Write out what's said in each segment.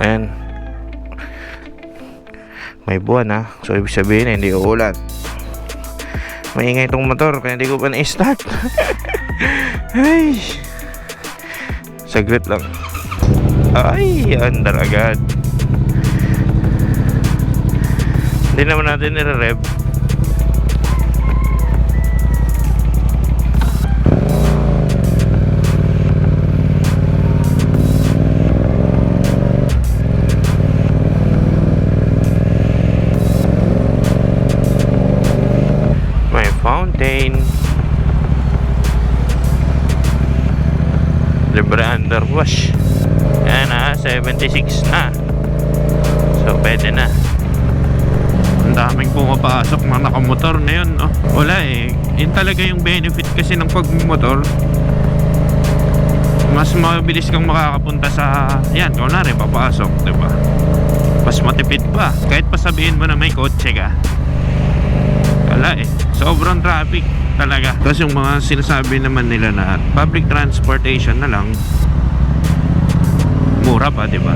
Ayan. May buwan ha. So, ibig sabihin, hindi uulan. Maingay itong motor, kaya hindi ko pa na-start. Ay. Saglit lang. Ay, andar agad. Hindi naman natin nire-rev. Fountain. Libre underwash. Yan na, 76 na. So, pwede na. Ang daming pumapasok na nakamotor na yun, no? Wala eh. Yun talaga yung benefit kasi ng pagmumotor. Mas mabilis kang makakapunta sa... Yan, kunwari, papasok, di ba? Mas matipid pa. Kahit pa sabihin mo na may kotse ka. Wala eh. Sobrang traffic talaga. Kasi yung mga sinasabi naman nila na public transportation na lang mura pa, di ba?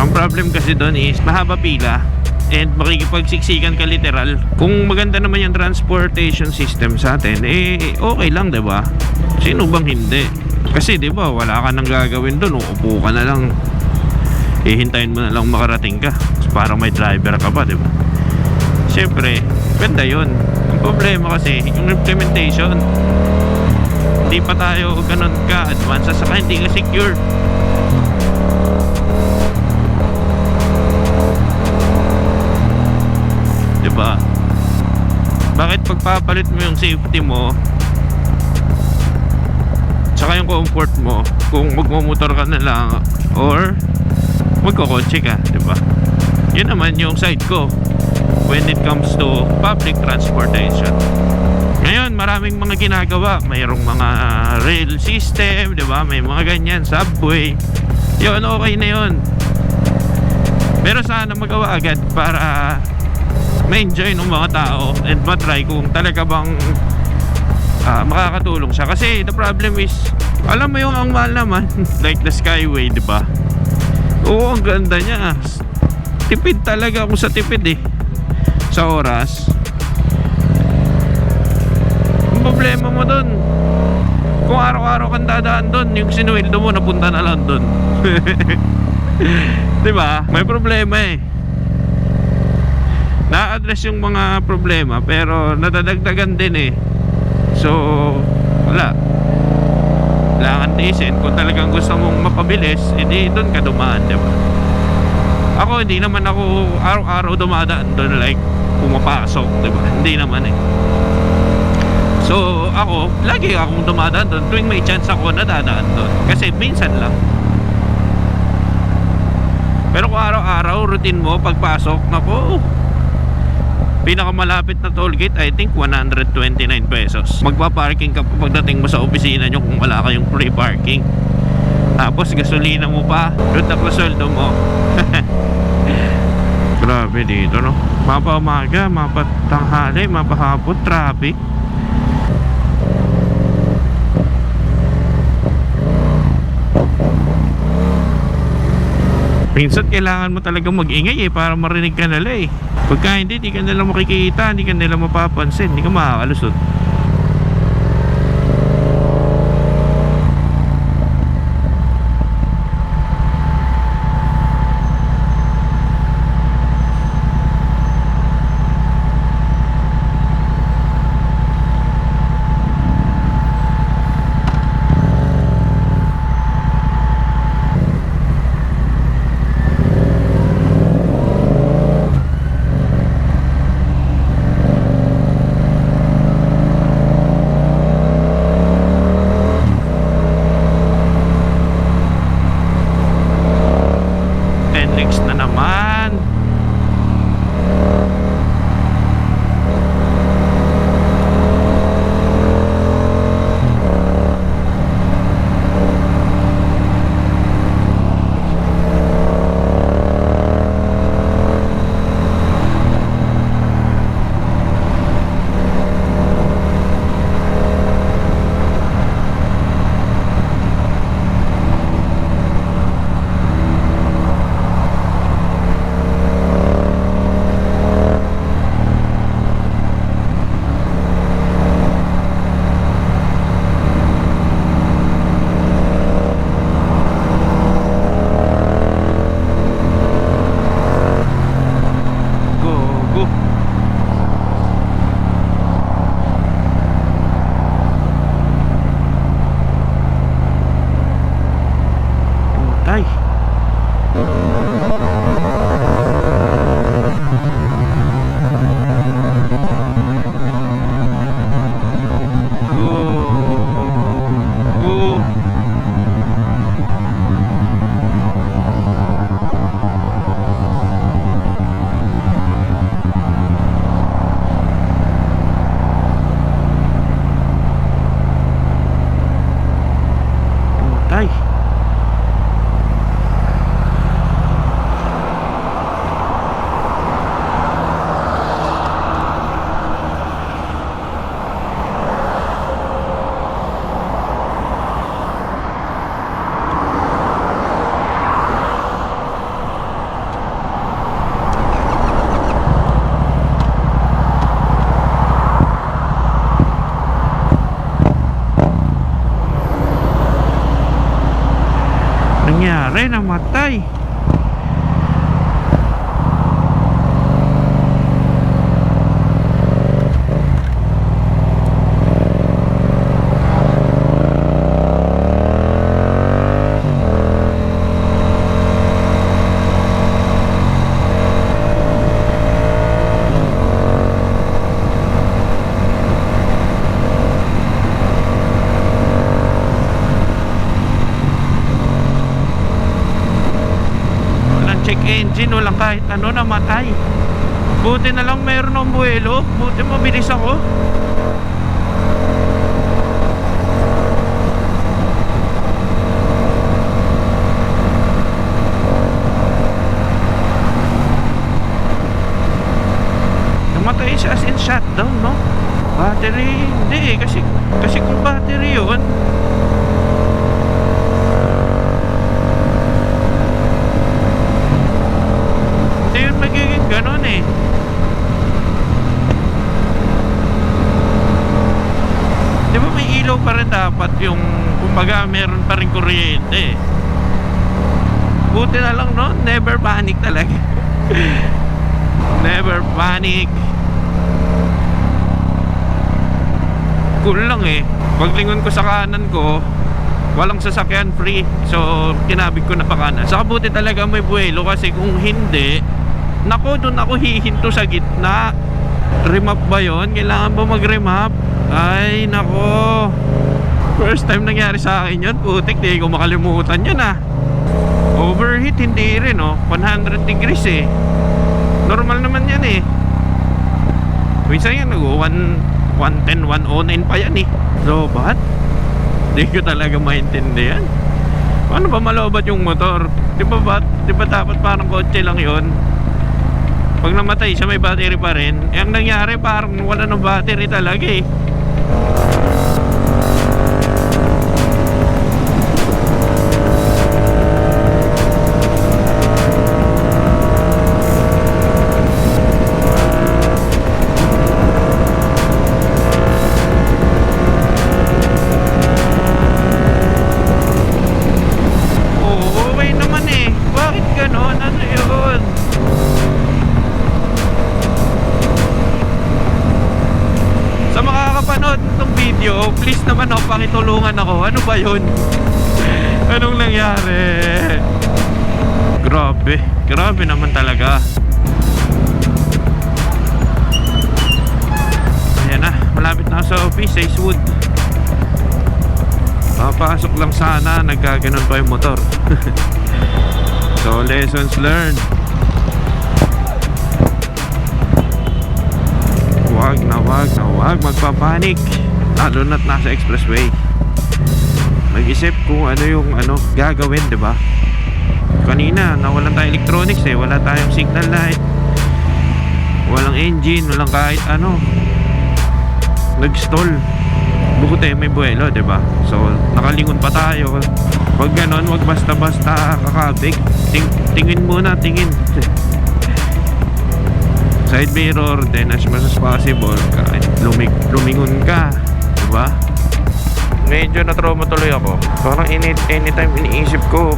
Ang problem kasi doon is mahaba pila and makikipagsiksikan ka literal. Kung maganda naman yung transportation system sa atin, eh okay lang, di ba? Sino bang hindi? Kasi di ba, wala ka nang gagawin doon, uupo ka na lang. Hihintayin mo na lang makarating ka para may driver ka pa, di ba? Siyempre, ganda yun. Ang problema kasi, yung implementation, hindi pa tayo ganun ka-advance at saka hindi ka secure. Diba? Bakit pagpapalit mo yung safety mo tsaka yung comfort mo kung magmumotor ka na lang or magkokotse ka, diba? Yun naman yung side ko when it comes to public transportation. Ngayon, maraming mga ginagawa. Mayroong mga rail system, di ba? May mga ganyan, subway. Yun, okay na yun. Pero sana magawa agad para ma-enjoy ng mga tao and matry kung talaga bang ah, makakatulong siya. Kasi the problem is, alam mo yung ang mahal naman, like the Skyway, di ba? Oo, ang ganda niya. Tipid talaga ako sa tipid eh. Sa oras. Ang problema mo dun, kung araw-araw kang dadaan dun, yung sinuweldo mo, napunta na lang dun. di ba? May problema eh. Na-address yung mga problema, pero nadadagdagan din eh. So, wala. Kailangan tiisin. Kung talagang gusto mong mapabilis, edi doon ka dumaan, di ba? Ako, hindi naman ako araw-araw dumadaan doon like pumapasok, di ba? Hindi naman eh. So, ako, lagi akong dumadaan doon. Tuwing may chance ako na dadaan doon. Kasi minsan lang. Pero kung araw-araw, routine mo, pagpasok, nako, pinakamalapit na toll gate, I think 129 pesos. Magpa-parking ka pa pagdating mo sa opisina nyo kung wala kayong free parking. Tapos gasolina mo pa, doon na sweldo mo. Grabe dito, no? Mapa umaga, mapa tanghali, mapa hapon, traffic. Minsan kailangan mo talaga mag-ingay eh para marinig ka nila eh. Pagka hindi, di ka nila makikita, hindi ka nila mapapansin, hindi ka makakalusot. Kahit ano, namatay. Buti na lang meron ng buwelo. Buti mabilis ako. Namatay siya as in shutdown, no? Battery, hindi eh. Kasi, kasi kung battery yun, Hindi yun magiging ganun eh. Di ba may ilaw pa rin dapat yung kumbaga meron pa rin kuryente. Buti na lang no, never panic talaga. never panic. Cool lang eh. Paglingon ko sa kanan ko, walang sasakyan free. So, kinabig ko na pa kanan. Saka buti talaga may buwelo kasi kung hindi, nako doon ako hihinto sa gitna. Remap ba yon? Kailangan ba mag-remap? Ay, nako. First time nangyari sa akin yun. Putik, di ko makalimutan yun ah. Overheat, hindi rin oh. 100 degrees eh. Normal naman yan eh. Minsan yan, nag 110, 109 pa yan eh. Lobat? Hindi ko talaga maintindihan. Paano ba malobat yung motor? Di ba ba, di ba dapat parang kotse lang yon? Pag namatay siya may battery pa rin. Eh, ang nangyari parang wala ng battery talaga eh. Naman oh, pakitulungan ako. Ano ba yun? Anong nangyari? Grabe. Grabe naman talaga. Ayan na, malapit na sa office, Acewood. Papasok lang sana, nagkaganon pa yung motor. so, lessons learned. Wag na wag na wag magpapanik. Lalo na't nasa expressway. Mag-isip kung ano yung ano gagawin, ba? Kanina, nawalan tayo electronics eh. Wala tayong signal light. Walang engine, walang kahit ano. Nag-stall. Bukod eh, may buwelo, ba? So, nakalingon pa tayo. Pag ganon, wag basta-basta kakabig. Ting tingin muna, tingin. Side mirror, then as much as possible, kahit lumig lumingon ka, 'di ba? Medyo na-trauma tuloy ako. Parang any, anytime iniisip ko,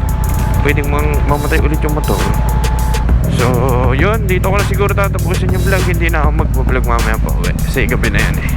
pwedeng mang, mamatay ulit yung motor. So, yun, dito ko na siguro tatapusin yung vlog. Hindi na ako mag-vlog mamaya pa uwi. Kasi gabi na yan eh.